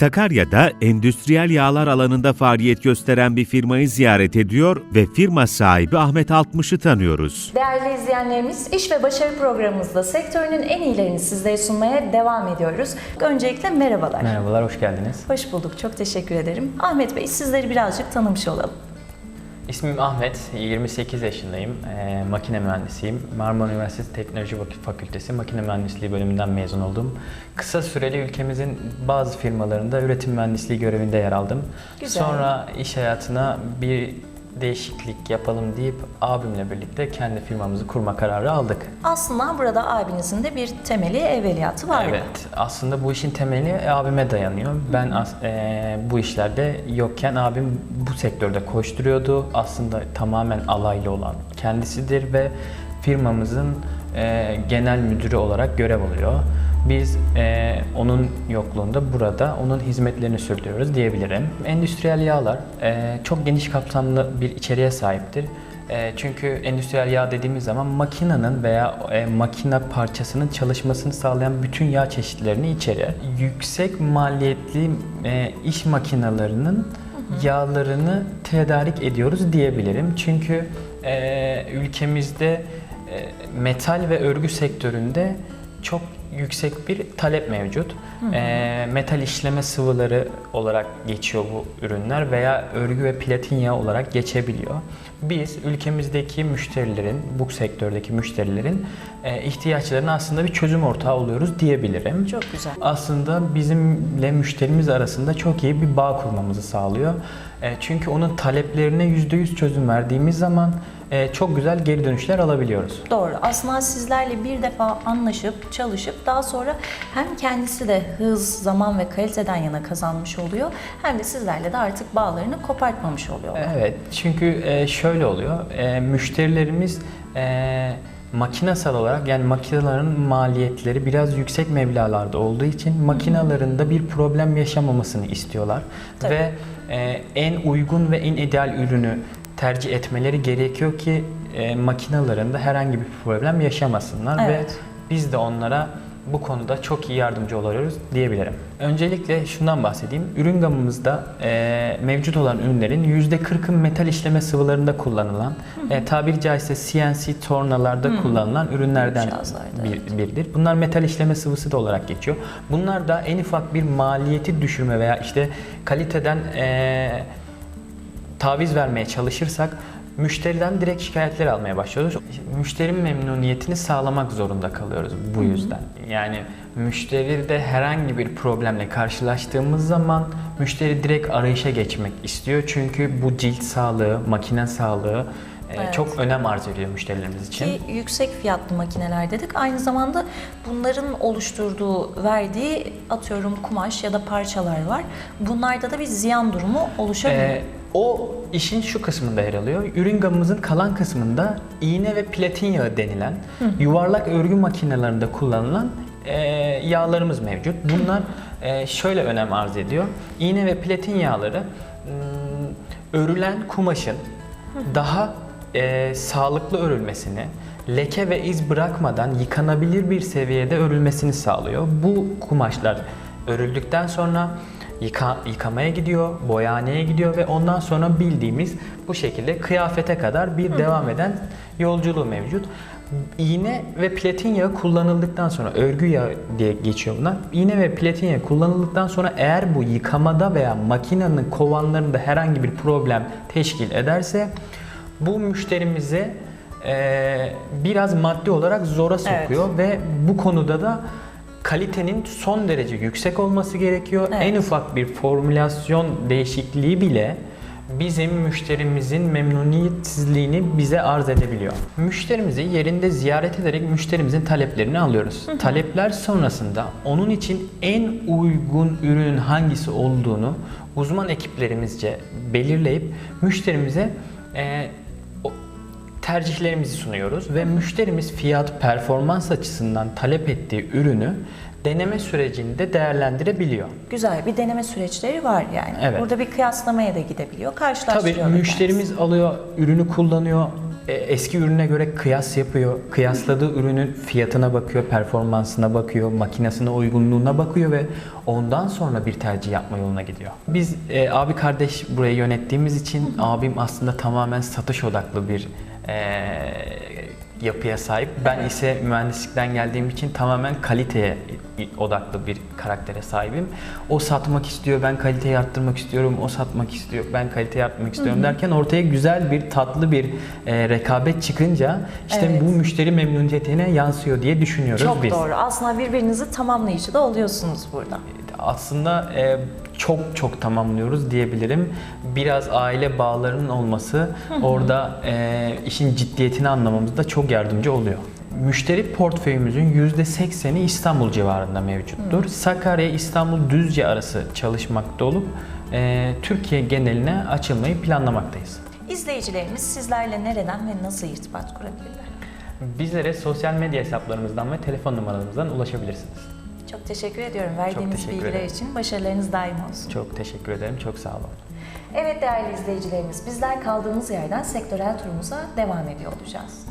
Sakarya'da endüstriyel yağlar alanında faaliyet gösteren bir firmayı ziyaret ediyor ve firma sahibi Ahmet Altmış'ı tanıyoruz. Değerli izleyenlerimiz, iş ve başarı programımızda sektörünün en iyilerini sizlere sunmaya devam ediyoruz. Öncelikle merhabalar. Merhabalar, hoş geldiniz. Hoş bulduk, çok teşekkür ederim. Ahmet Bey, sizleri birazcık tanımış olalım. İsmim Ahmet, 28 yaşındayım, Ee, makine mühendisiyim. Marmara Üniversitesi Teknoloji Fakültesi Makine Mühendisliği bölümünden mezun oldum. Kısa süreli ülkemizin bazı firmalarında üretim mühendisliği görevinde yer aldım. Güzel. Sonra iş hayatına bir değişiklik yapalım deyip abimle birlikte kendi firmamızı kurma kararı aldık. Aslında burada abinizin de bir temeli, evveliyatı var. Evet, aslında bu işin temeli abime dayanıyor. Ben eee, bu işlerde yokken abim bu sektörde koşturuyordu. Aslında tamamen alaylı olan kendisidir ve firmamızın eee, genel müdürü olarak görev alıyor. Biz eee, onun yokluğunda burada onun hizmetlerini sürdürüyoruz diyebilirim. Endüstriyel yağlar eee, çok geniş kapsamlı bir içeriğe sahiptir. E, Çünkü endüstriyel yağ dediğimiz zaman makinenin veya e, makine parçasının çalışmasını sağlayan bütün yağ çeşitlerini içerir. Yüksek maliyetli e, iş makinelerinin yağlarını tedarik ediyoruz diyebilirim. Çünkü e, ülkemizde e, metal ve örgü sektöründe çok yüksek bir talep mevcut. E, metal işleme sıvıları olarak geçiyor bu ürünler veya örgü ve platin yağı olarak geçebiliyor. Biz ülkemizdeki müşterilerin, bu sektördeki müşterilerin e, ihtiyaçlarına aslında bir çözüm ortağı oluyoruz diyebilirim. Çok güzel. Aslında bizimle müşterimiz arasında çok iyi bir bağ kurmamızı sağlıyor. E, çünkü onun taleplerine %100 çözüm verdiğimiz zaman e, çok güzel geri dönüşler alabiliyoruz. Doğru. Aslında sizlerle bir defa anlaşıp, çalışıp daha sonra hem kendisi de hız, zaman ve kaliteden yana kazanmış oluyor hem de sizlerle de artık bağlarını kopartmamış oluyor. Evet, çünkü e, şöyle oluyor. E, müşterilerimiz e, makinesel olarak yani makinelerin maliyetleri biraz yüksek meblağlarda olduğu için makinalarında bir problem yaşamamasını istiyorlar Tabii. ve e, en uygun ve en ideal ürünü tercih etmeleri gerekiyor ki e, makinalarında herhangi bir problem yaşamasınlar Evet. ve biz de onlara bu konuda çok iyi yardımcı oluyoruz diyebilirim. Öncelikle şundan bahsedeyim. Ürün gamımızda e, mevcut olan ürünlerin %40'ın metal işleme sıvılarında kullanılan, e, tabiri caizse CNC tornalarda kullanılan ürünlerden bir, biridir. Bunlar metal işleme sıvısı da olarak geçiyor. Bunlar da en ufak bir maliyeti düşürme veya işte kaliteden e, taviz vermeye çalışırsak müşteriden direkt şikayetler almaya başlıyoruz. Müşteri memnuniyetini sağlamak zorunda kalıyoruz bu yüzden. Yani müşteride herhangi bir problemle karşılaştığımız zaman müşteri direkt arayışa geçmek istiyor. Çünkü bu cilt sağlığı, makine sağlığı e, Evet. çok önem arz ediyor müşterilerimiz için. Ki yüksek fiyatlı makineler dedik. Aynı zamanda bunların oluşturduğu, verdiği atıyorum kumaş ya da parçalar var. Bunlarda da bir ziyan durumu oluşabiliyor. Ee, o işin şu kısmında yer alıyor. Ürün gamımızın kalan kısmında iğne ve platin yağı denilen yuvarlak örgü makinelerinde kullanılan e, yağlarımız mevcut. Bunlar e, şöyle önem arz ediyor. İğne ve platin yağları örülen kumaşın daha e, sağlıklı örülmesini, leke ve iz bırakmadan yıkanabilir bir seviyede örülmesini sağlıyor. Bu kumaşlar örüldükten sonra yıka, yıkamaya gidiyor, boyaneye gidiyor ve ondan sonra bildiğimiz bu şekilde kıyafete kadar bir devam eden yolculuğu mevcut. İğne ve platin yağı kullanıldıktan sonra örgü yağı diye geçiyor bunlar. İğne ve platin yağı kullanıldıktan sonra eğer bu yıkamada veya makinenin kovanlarında herhangi bir problem teşkil ederse bu müşterimizi eee, biraz maddi olarak zora sokuyor ve bu konuda da kalitenin son derece yüksek olması gerekiyor. Evet. En ufak bir formülasyon değişikliği bile bizim müşterimizin memnuniyetsizliğini bize arz edebiliyor. Müşterimizi yerinde ziyaret ederek müşterimizin taleplerini alıyoruz. Talepler sonrasında onun için en uygun ürünün hangisi olduğunu uzman ekiplerimizce belirleyip müşterimize e, tercihlerimizi sunuyoruz ve müşterimiz fiyat performans açısından talep ettiği ürünü deneme sürecinde değerlendirebiliyor. Güzel bir deneme süreçleri var yani. Evet. Burada bir kıyaslamaya da gidebiliyor. Tabii Karşılaştırıyor. müşterimiz alıyor, ürünü kullanıyor, e, eski ürüne göre kıyas yapıyor. Kıyasladığı ürünün fiyatına bakıyor, performansına bakıyor, makinesine uygunluğuna bakıyor ve ondan sonra bir tercih yapma yoluna gidiyor. Biz e, abi kardeş burayı yönettiğimiz için abim aslında tamamen satış odaklı bir yapıya sahip. Ben ise mühendislikten geldiğim için tamamen kaliteye odaklı bir karaktere sahibim. O satmak istiyor, ben kaliteyi arttırmak istiyorum. O satmak istiyor, ben kaliteyi arttırmak istiyorum derken ortaya güzel bir tatlı bir e, rekabet çıkınca işte Evet. bu müşteri memnuniyetine yansıyor diye düşünüyoruz Çok biz. doğru. Aslında birbirinizi tamamlayıcı da oluyorsunuz burada. Aslında e, çok çok tamamlıyoruz diyebilirim. Biraz aile bağlarının olması orada e, işin ciddiyetini anlamamızda çok yardımcı oluyor. Müşteri portföyümüzün %80'i İstanbul civarında mevcuttur. Sakarya İstanbul Düzce arası çalışmakta olup e, Türkiye geneline açılmayı planlamaktayız. İzleyicilerimiz sizlerle nereden ve nasıl irtibat kurabilirler? Bizlere sosyal medya hesaplarımızdan ve telefon numaramızdan ulaşabilirsiniz. Çok teşekkür ediyorum verdiğiniz teşekkür bilgiler ederim. için. Başarılarınız daim olsun. Çok teşekkür ederim. Çok sağ olun. Evet değerli izleyicilerimiz, bizler kaldığımız yerden sektörel turumuza devam ediyor olacağız.